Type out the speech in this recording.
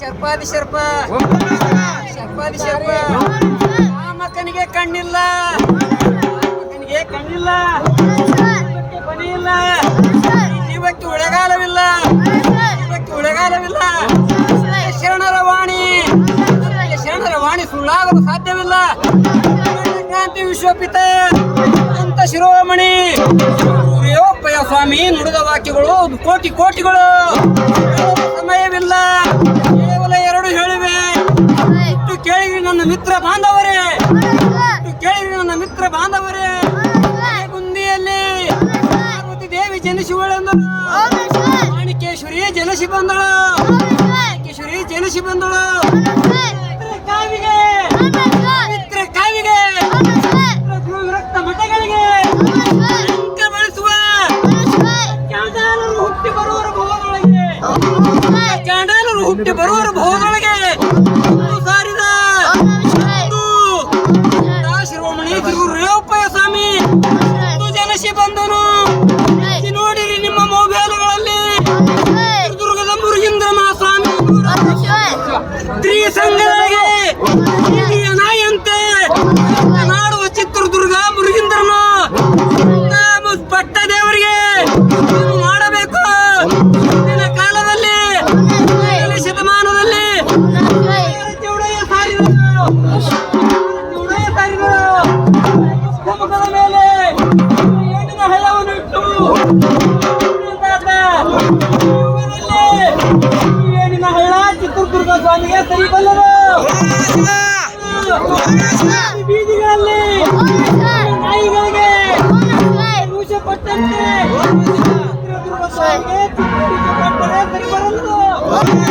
ಶರ್ಪಾದಿ ಶರ್ಪ. ಶರ್ಪಾದಿ ಶರ್ಪ. ಮಕ್ಕನಿಗೆ ಕಣ್ಣಿಲ್ಲ. ರಾಮಕನಿಗೆ ಕಣ್ಣಿಲ್ಲ. ಕೊನೆ ಇಲ್ಲ ಇವತ್ತು ಉಳೆಗಾಲವಿಲ್ಲ. ಜೀವಕ್ಕೆ ಉಳೆಗಾಲವಿಲ್ಲ. ಶರಣರ ವಾಣಿ. ಶರಣರ ವಾಣಿ ಸುಳ್ಳಾಗಲು ಸಾಧ್ಯವಿಲ್ಲ. ಕ್ರಾಂತಿ ವಿಶ್ವಪಿತ. ಅಂತ ಶಿರೋಮಣಿ. ರೇವಪ್ಪಯ್ಯ ಸ್ವಾಮಿ ನುಡಿದ ವಾಕ್ಯಗಳು ಕೋಟಿ ಕೋಟಿಗಳು. ಸಮಯವಿಲ್ಲ. ಮಾಣಿಕೇಶ್ವರಿ ಜನಿಸಿ ಬಂದಳು ಮಾಣಿಕೇಶ್ವರಿ ಜನಿಸಿ ಬಂದಳು ಕಾವಿಗೆ ಮಿತ್ರ ಕಾವಿಗೆ ರಕ್ತ ಮಠಗಳಿಗೆ ಬಳಸುವ ಚಾಂಡಾಲರು ಹುಟ್ಟಿ ಬರುವರು ಭೋಗದೊಳಗೆ ಚಾಂಡಾಲರು ಹುಟ್ಟಿ ಬರುವರು ಭೋಗದೊಳಗೆ ಸಾರಿದ ಶಿರೋಮಣಿ ತಿರುಪಯ ಸ್ವಾಮಿ ಜನಿಸಿ ಬಂದನು いいよないよ。Oh!